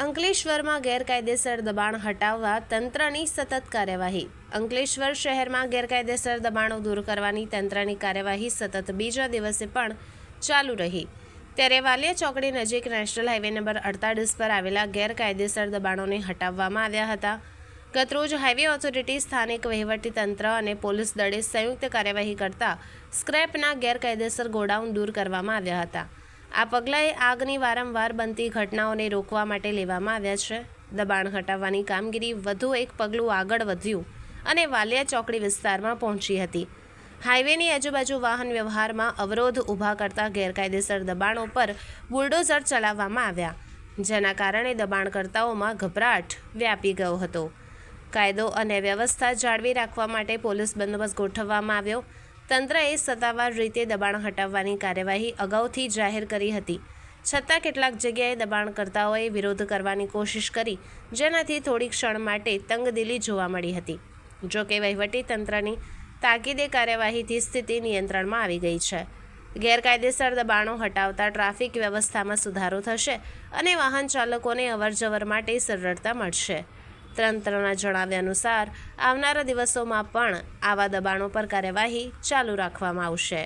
અંકલેશ્વરમાં ગેરકાયદેસર દબાણ હટાવવા તંત્રની સતત કાર્યવાહી. અંકલેશ્વર શહેરમાં ગેરકાયદેસર દબાણો દૂર કરવાની તંત્રની કાર્યવાહી સતત બીજા દિવસે પણ ચાલુ રહી. ત્યારે વાલિયા ચોકડી નજીક નેશનલ હાઈવે નંબર અડતાલીસ પર આવેલા ગેરકાયદેસર દબાણોને હટાવવામાં આવ્યા હતા. ગતરોજ હાઈવે ઓથોરિટી, સ્થાનિક વહીવટી તંત્ર અને પોલીસ દળે સંયુક્ત કાર્યવાહી કરતા સ્ક્રેપના ગેરકાયદેસર ગોડાઉન દૂર કરવામાં આવ્યા હતા. આ પગલાંએ આગની વારંવાર બનતી ઘટનાઓને રોકવા માટે લેવામાં આવ્યા છે. દબાણ હટાવવાની કામગીરી વધુ એક પગલું આગળ વધ્યું અને વાલિયા ચોકડી વિસ્તારમાં પહોંચી હતી. હાઈવેની આજુબાજુ વાહન વ્યવહારમાં અવરોધ ઊભા કરતા ગેરકાયદેસર દબાણો પર બુલડોઝર ચલાવવામાં આવ્યા, જેના કારણે દબાણકર્તાઓમાં ગભરાટ વ્યાપી ગયો હતો. કાયદો અને વ્યવસ્થા જાળવી રાખવા માટે પોલીસ બંદોબસ્ત ગોઠવવામાં આવ્યો. તંત્રએ સત્તાવાર રીતે દબાણ હટાવવાની કાર્યવાહી અગાઉથી જાહેર કરી હતી. છતાં કેટલાક જગ્યાએ દબાણકર્તાઓએ વિરોધ કરવાની કોશિશ કરી, જેનાથી થોડી ક્ષણ માટે તંગદિલી જોવા મળી હતી. જો કે વહીવટી તંત્રની તાકીદે કાર્યવાહીથી સ્થિતિ નિયંત્રણમાં આવી ગઈ છે. ગેરકાયદેસર દબાણો હટાવતા ટ્રાફિક વ્યવસ્થામાં સુધારો થશે અને વાહન ચાલકોને અવરજવર માટે સરળતા મળશે. તંત્રના જણાવ્યા અનુસાર આવનારા દિવસોમાં પણ આવા દબાણો પર કાર્યવાહી ચાલુ રાખવામાં આવશે.